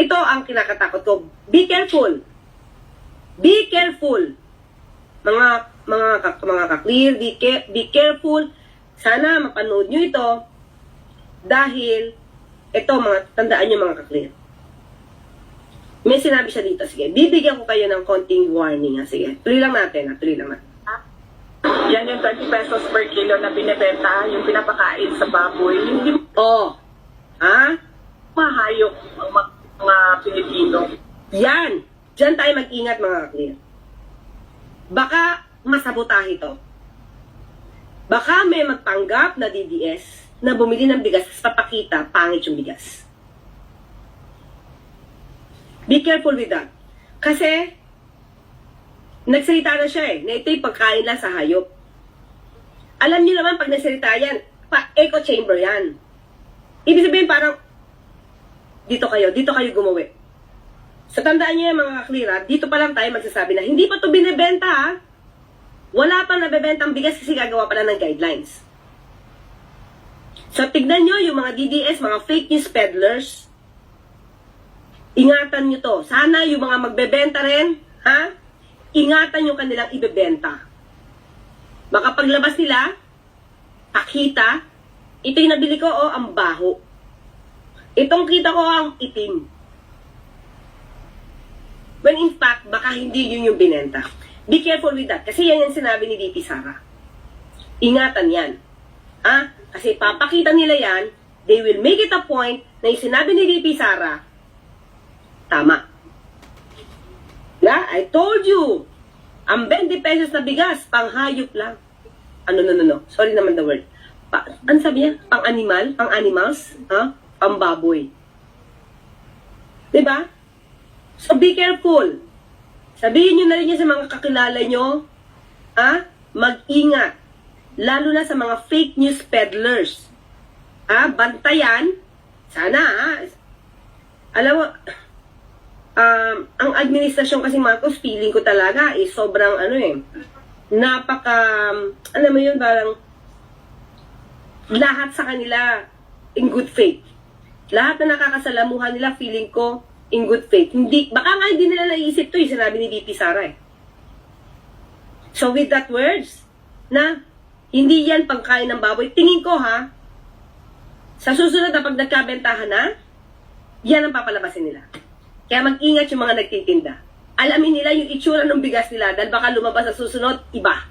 ito ang kinakatakot ko. Be careful. Be careful. Mga mga mga ka-clear, be, ca- be careful. Sana mapanood nyo ito dahil ito mga tandaan nyo mga ka-clear. May sinabi siya dito. Sige, bibigyan ko kayo ng konting warning. Ha? Sige, tuloy lang natin. Ha? Tuloy lang natin. Yan yung 20 pesos per kilo na binibenta, yung pinapakain sa baboy. Hindi Oh. Ha? mahayok ang mga, mga Pilipino. Yan! Diyan tayo mag-ingat mga ka-clear. Baka masabotahe ito. Baka may magpanggap na DDS na bumili ng bigas sa papakita, pangit yung bigas. Be careful with that. Kasi, nagsalita na siya eh, na ito'y pagkain lang sa hayop. Alam niyo naman, pag nagsalita yan, pa echo chamber yan. Ibig sabihin parang, dito kayo, dito kayo gumawi. Sa tandaan niyo yan mga kaklira, dito pa lang tayo magsasabi na hindi pa to binibenta ha. Wala pa nabebenta ang bigas kasi gagawa pa lang ng guidelines. So tignan nyo yung mga DDS, mga fake news peddlers. Ingatan nyo to. Sana yung mga magbebenta rin, ha? Ingatan yung kanilang ibebenta. Baka paglabas nila, pakita, ito yung nabili ko, oh, ang baho. Itong kita ko ang itim. Baka hindi yun yung binenta. Be careful with that. Kasi yan yung sinabi ni DP Sara. Ingatan yan. Ah, kasi papakita nila yan, they will make it a point na yung sinabi ni DP Sara, tama. Yeah, I told you, ang 20 pesos na bigas, panghayop lang. Ano, no, no, no. Sorry naman the word. Pa, ano sabi niya? Pang animal? Pang animals? Ha? Pang baboy. Diba? So be careful. Sabihin nyo na rin yan sa mga kakilala nyo, ha? Mag-ingat. Lalo na sa mga fake news peddlers. Ha? Bantayan. Sana, ha? Alam mo, um, ang administrasyon kasi Marcos, feeling ko talaga, eh, sobrang ano eh, napaka, alam mo yun, parang, lahat sa kanila in good faith. Lahat na nakakasalamuhan nila, feeling ko, in good faith. Hindi, baka nga hindi nila naisip to, yung sinabi ni DP Sara eh. So with that words, na hindi yan pangkain ng baboy, tingin ko ha, sa susunod na pag nagkabentahan na, yan ang papalabasin nila. Kaya mag-ingat yung mga nagtitinda. Alamin nila yung itsura ng bigas nila dahil baka lumabas sa susunod, iba.